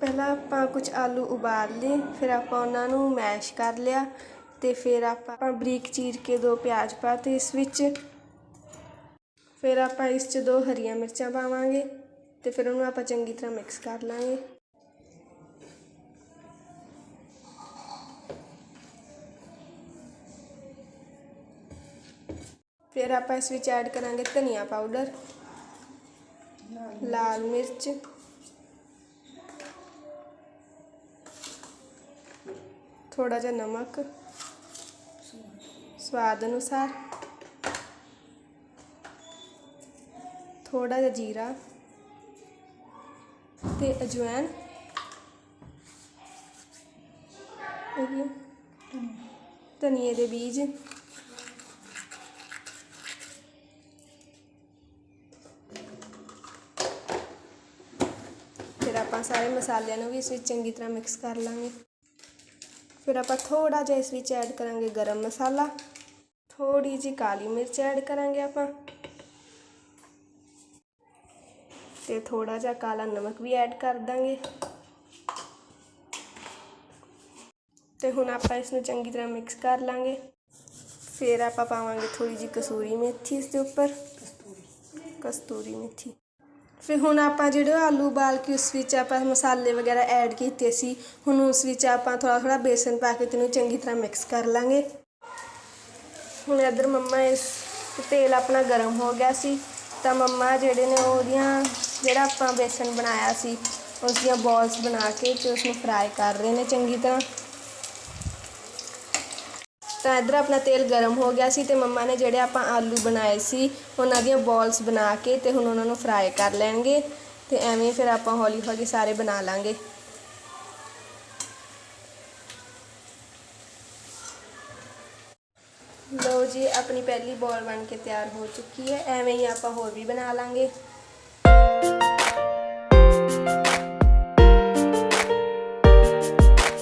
ਪਹਿਲਾਂ ਆਪਾਂ ਕੁਝ ਆਲੂ ਉਬਾਲ ਲਏ, ਫਿਰ ਆਪਾਂ ਉਹਨਾਂ ਨੂੰ ਮੈਸ਼ ਕਰ ਲਿਆ ਅਤੇ ਫਿਰ ਆਪਾਂ ਆਪਾਂ ਬਰੀਕ ਚੀਰ ਕੇ ਦੋ ਪਿਆਜ਼ ਪਾਤੇ ਇਸ ਵਿੱਚ ਫਿਰ ਆਪਾਂ ਇਸ 'ਚ ਦੋ ਹਰੀਆਂ ਮਿਰਚਾਂ ਪਾਵਾਂਗੇ ਅਤੇ ਫਿਰ ਉਹਨੂੰ ਆਪਾਂ ਚੰਗੀ ਤਰ੍ਹਾਂ ਮਿਕਸ ਕਰ ਲਾਂਗੇ। ਫਿਰ ਆਪਾਂ ਇਸ ਵਿੱਚ ਐਡ ਕਰਾਂਗੇ ਧਨੀਆ ਪਾਊਡਰ, ਲਾਲ ਮਿਰਚ ਥੋੜਾ ਜਿਹਾ ਨਮਕ ਸਵਾਦ ਅਨੁਸਾਰ ਥੋੜਾ ਜਿਹਾ ਜੀਰਾ ਤੇ ਅਜਵਾਇਣ। ਧਨੀਏ ਦੇ ਬੀਜ। ਫਿਰ ਆਪਾਂ ਸਾਰੇ ਮਸਾਲਿਆਂ ਨੂੰ ਵੀ ਇਸ ਵਿੱਚ ਚੰਗੀ ਤਰ੍ਹਾਂ ਮਿਕਸ ਕਰ ਲਾਂਗੇ। ਫਿਰ ਆਪਾਂ ਥੋੜਾ ਜਿਹਾ ਇਸ ਵਿੱਚ ਐਡ ਕਰਾਂਗੇ ਗਰਮ ਮਸਾਲਾ ਥੋੜੀ ਜਿਹੀ ਕਾਲੀ ਮਿਰਚ ਐਡ ਕਰਾਂਗੇ ਆਪਾਂ ਤੇ ਥੋੜਾ ਜਿਹਾ ਕਾਲਾ ਨਮਕ ਵੀ ਐਡ ਕਰ ਦਾਂਗੇ। ਤੇ ਹੁਣ ਆਪਾਂ ਇਸ ਨੂੰ ਚੰਗੀ ਤਰ੍ਹਾਂ ਮਿਕਸ ਕਰ ਲਾਂਗੇ। ਫਿਰ ਆਪਾਂ ਪਾਵਾਂਗੇ ਥੋੜੀ ਜਿਹੀ ਕਸੂਰੀ ਮੇਥੀ ਇਸ ਦੇ ਉੱਪਰ। ਕਸਤੂਰੀ ਮੇਥੀ। ਫਿਰ ਹੁਣ ਆਪਾਂ ਜਿਹੜੇ ਆਲੂ ਉਬਾਲ ਕੇ ਉਸ ਵਿੱਚ ਆਪਾਂ ਮਸਾਲੇ ਵਗੈਰਾ ਐਡ ਕੀਤੇ ਸੀ, ਹੁਣ ਉਸ ਵਿੱਚ ਆਪਾਂ ਥੋੜਾ ਥੋੜਾ ਬੇਸਨ ਪਾ ਕੇ ਤੈਨੂੰ ਚੰਗੀ ਤਰ੍ਹਾਂ ਮਿਕਸ ਕਰ ਲਾਂਗੇ। ਹੁਣ ਇੱਧਰ ਮੰਮਾ ਇਸ ਤੇਲ ਆਪਣਾ ਗਰਮ ਹੋ ਗਿਆ ਸੀ, ਤਾਂ ਮੰਮਾ ਜਿਹੜੇ ਨੇ ਉਹਦੀਆਂ ਜਿਹੜਾ ਆਪਾਂ ਬੇਸਨ ਬਣਾਇਆ ਸੀ, ਉਸ ਦੀਆਂ ਬਾਲਸ ਬਣਾ ਕੇ ਤੇ ਉਸ ਨੂੰ ਫਰਾਈ ਕਰ ਰਹੇ ਨੇ ਚੰਗੀ ਤਰ੍ਹਾਂ। ਤਾਂ ਇੱਧਰ ਆਪਣਾ ਤੇਲ ਗਰਮ ਹੋ ਗਿਆ ਸੀ ਤੇ ਮੰਮਾ ਨੇ ਜਿਹੜੇ ਆਪਾਂ ਆਲੂ ਬਣਾਏ ਸੀ, ਉਹਨਾਂ ਦੀਆਂ ਬਾਲਸ ਬਣਾ ਕੇ ਤੇ ਹੁਣ ਉਹਨਾਂ ਨੂੰ ਫਰਾਈ ਕਰ ਲੈਣਗੇ ਤੇ ਐਵੇਂ ਫਿਰ ਆਪਾਂ ਹੌਲੀ ਹੌਲੀ ਸਾਰੇ ਬਣਾ ਲਾਂਗੇ। ਲਓ ਜੀ, ਆਪਣੀ ਪਹਿਲੀ ਬਾਲ ਬਣ ਕੇ ਤਿਆਰ ਹੋ ਚੁੱਕੀ ਹੈ, ਐਵੇਂ ਹੀ ਆਪਾਂ ਹੋਰ ਵੀ ਬਣਾ ਲਾਂਗੇ।